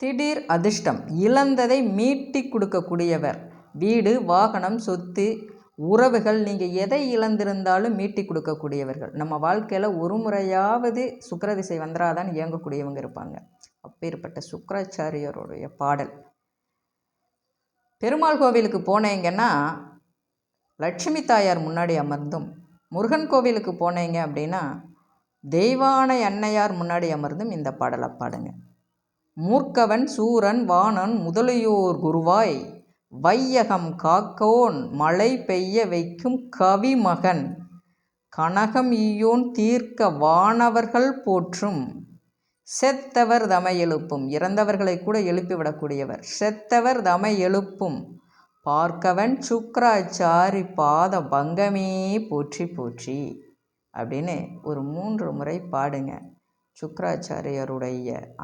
திடீர் அதிர்ஷ்டம். இழந்ததை மீட்டி கொடுக்கக்கூடியவர். வீடு வாகனம் சொத்து உறவுகள் நீங்கள் எதை இழந்திருந்தாலும் மீட்டி கொடுக்கக்கூடியவர்கள். நம்ம வாழ்க்கையில் ஒரு முறையாவது சுக்கரதிசை வந்துடாதான் இயங்கக்கூடியவங்க இருப்பாங்க. அப்பேற்பட்ட சுக்கராச்சாரியருடைய பாடல். பெருமாள் கோவிலுக்கு போனீங்கன்னா லட்சுமி தாயார் முன்னாடி அமர்ந்தும் முருகன் கோவிலுக்கு போனீங்க அப்படின்னா தெய்வானை அன்னையார் முன்னாடி அமர்ந்தும் இந்த பாடலை பாடுங்க. மூர்க்கவன் சூரன் வாணன் முதலியோர் குருவாய் வையகம் காக்கோன் மழை பெய்ய வைக்கும் கவிமகன் கனகம் ஈயோன் தீர்க்க வானவர்கள் போற்றும். செத்தவர் தமை எழுப்பும். இறந்தவர்களை கூட எழுப்பிவிடக்கூடியவர் செத்தவர் தமை எழுப்பும். பார்க்கவன் சுக்கராச்சாரி பாத பங்கமே போற்றி போற்றி அப்படின்னு ஒரு மூன்று முறை பாடுங்க. சுக்கராச்சாரியருடைய